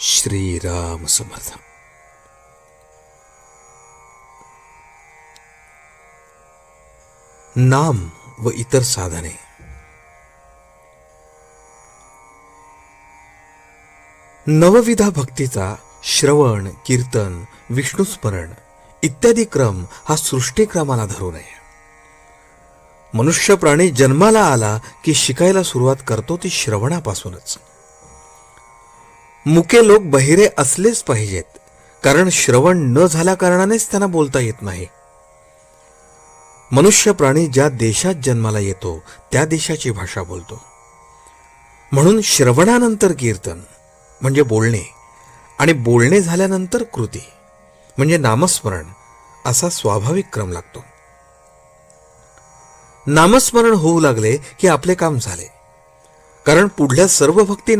श्रीराम समर्थ। नाम व इतर साधने। नवविधा भक्तीचा श्रवण कीर्तन विष्णुस्मरण इत्यादी क्रम हा सृष्टीक्रमाला धरू नये। मनुष्य प्राणी जन्माला आला की शिकायला सुरुवात करतो ती श्रवणापासूनच। मुके लोक बहिरे असलेच पाहिजेत कारण श्रवण न झाल्या कारणानेच त्यांना बोलता येत नाही. मनुष्य प्राणी ज्या देशात जन्माला येतो त्या देशाची भाषा बोलतो. म्हणून श्रवणानंतर कीर्तन म्हणजे बोलणे आणि बोलणे झाल्यानंतर कृती म्हणजे नामस्मरण असा स्वाभाविक क्रम लागतो. नामस्मरण होऊ लागले की आपले काम झाले कारण पुढल्या सर्व भक्ती